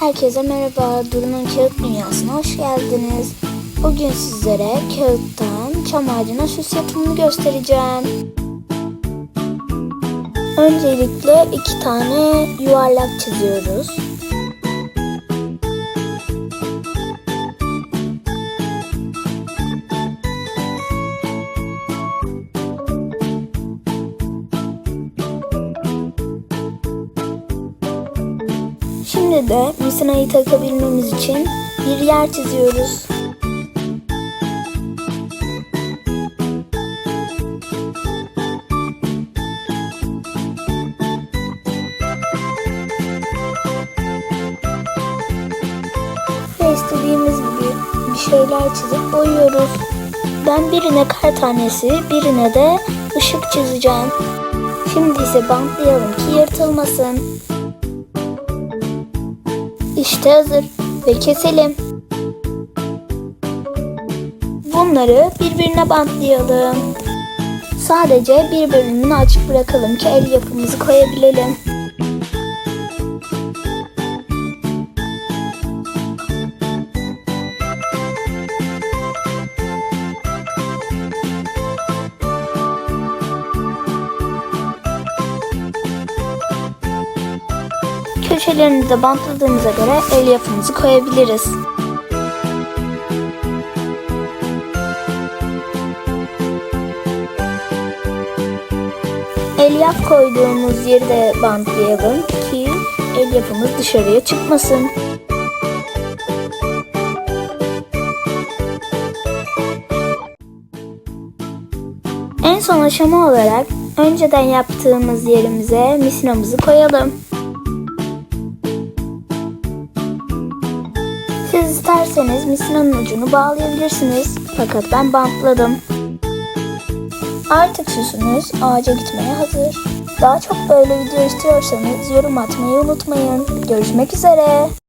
Herkese merhaba, Duru'nun Kağıt Dünyası'na hoş geldiniz. Bugün sizlere kağıttan çam ağacına süs yapımını göstereceğim. Öncelikle iki tane yuvarlak çiziyoruz. Şimdi de misinayı takabilmemiz için bir yer çiziyoruz. Ve istediğimiz gibi bir şeyler çizip boyuyoruz. Ben birine kar tanesi, birine de ışık çizeceğim. Şimdi ise bantlayalım ki yırtılmasın. İşte hazır ve keselim. Bunları birbirine bantlayalım. Sadece bir bölümünü açık bırakalım ki el yapımızı koyabilelim. Köşelerini de bantladığımıza göre el yapımızı koyabiliriz. Elyaf koyduğumuz yeri de bantlayalım ki el yapımız dışarıya çıkmasın. En son aşama olarak önceden yaptığımız yerimize misinamızı koyalım. Siz isterseniz misinanın ucunu bağlayabilirsiniz. Fakat ben bantladım. Artık süsünüz ağaca gitmeye hazır. Daha çok böyle video istiyorsanız yorum atmayı unutmayın. Görüşmek üzere.